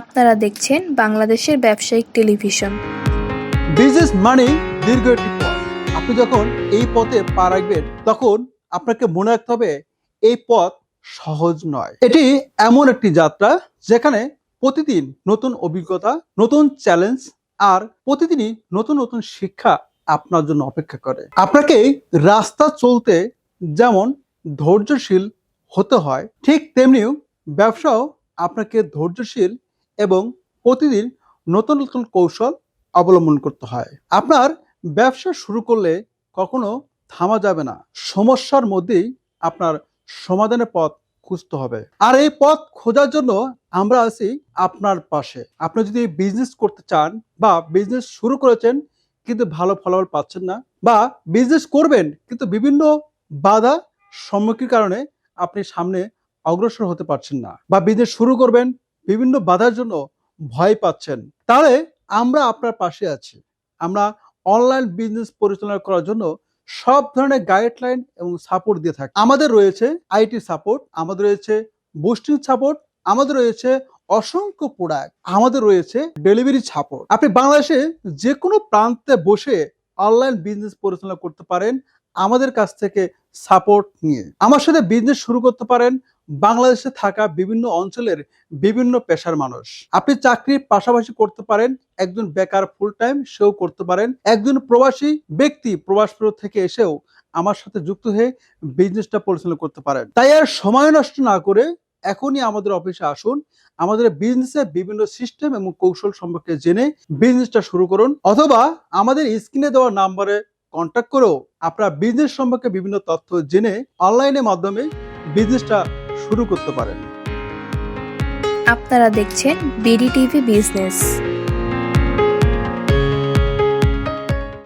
আপনারা দেখছেন বাংলাদেশের ব্যবসায়িক টেলিভিশন। বিজনেস মানে দীর্ঘ একটি পথ। আপনি যখন এই পথে পা রাখবেন, তখন আপনাকে মনে রাখতে হবে, এই পথ সহজ নয়। এটি এমন একটি যাত্রা, যেখানে প্রতিদিন নতুন অভিজ্ঞতা, নতুন চ্যালেঞ্জ আর প্রতিদিনই নতুন নতুন শিক্ষা আপনার জন্য অপেক্ষা করে। আপনাকে রাস্তা চলতে যেমন ধৈর্যশীল হতে হয়, ঠিক তেমনিও ব্যবসাও আপনাকে ধৈর্যশীল এবং প্রতিদিন নতুন নতুন কৌশল অবলম্বন করতে হয়। আপনার ব্যবসা শুরু করলে কখনো থামা যাবে না। সমস্যার মধ্যেই আপনার সমাধানের পথ খুঁজতে হবে। আর এই পথ খোঁজার জন্য আমরা আছি আপনার পাশে। আপনি যদি বিজনেস করতে চান বা বিজনেস শুরু করেছেন কিন্তু ভালো ফলাফল পাচ্ছেন না বা বিজনেস করবেন কিন্তু বিভিন্ন বাধা সম্মুখীন কারণে আপনি সামনে অগ্রসর হতে পারছেন না বা বিজনেস শুরু করবেন বিভিন্ন বাধার জন্য ভয় পাচ্ছেন। তাহলে আমরা আপনার পাশে আছি। আমরা অনলাইন বিজনেস পরিচালনা করার জন্য সব ধরনের গাইডলাইন এবং সাপোর্ট দিয়ে থাকি। আমাদের রয়েছে আইটি সাপোর্ট, আমাদের রয়েছে বুস্টিং সাপোর্ট, আমাদের রয়েছে অসংখ্য প্রোডাক্ট, আমাদের রয়েছে ডেলিভারি সাপোর্ট। আপনি বাংলাদেশে যে কোনো প্রান্তে বসে অনলাইন বিজনেস পরিচালনা করতে পারেন, আমাদের কাছ থেকে সাপোর্ট নিয়ে। আমার সাথে বিজনেস শুরু করতে পারেন বাংলাদেশে থাকা বিভিন্ন অঞ্চলের বিভিন্ন পেশার মানুষ। আপনি চাকরির পাশাপাশি করতে পারেন, একজন বেকার ফুল টাইম সেও করতে পারেন, একজন প্রবাসী ব্যক্তি প্রবাস থেকে এসেও আমার সাথে যুক্ত হয়ে বিজনেসটা পরিচালনা করতে পারেন। তাই আর সময় নষ্ট না করে এখনই আমাদের অফিসে আসুন, আমাদের বিজনেসের বিভিন্ন সিস্টেম এবং কৌশল সম্পর্কে জেনে বিজনেসটা শুরু করুন, অথবা আমাদের স্ক্রিনে দেওয়া নাম্বারে কন্ট্যাক্ট করেও আপনারা বিজনেস সম্পর্কে বিভিন্ন তথ্য জেনে অনলাইনের মাধ্যমে বিজনেসটা শুরু করতে পারেন। আপনারা দেখছেন বিডি টিভি বিজনেস।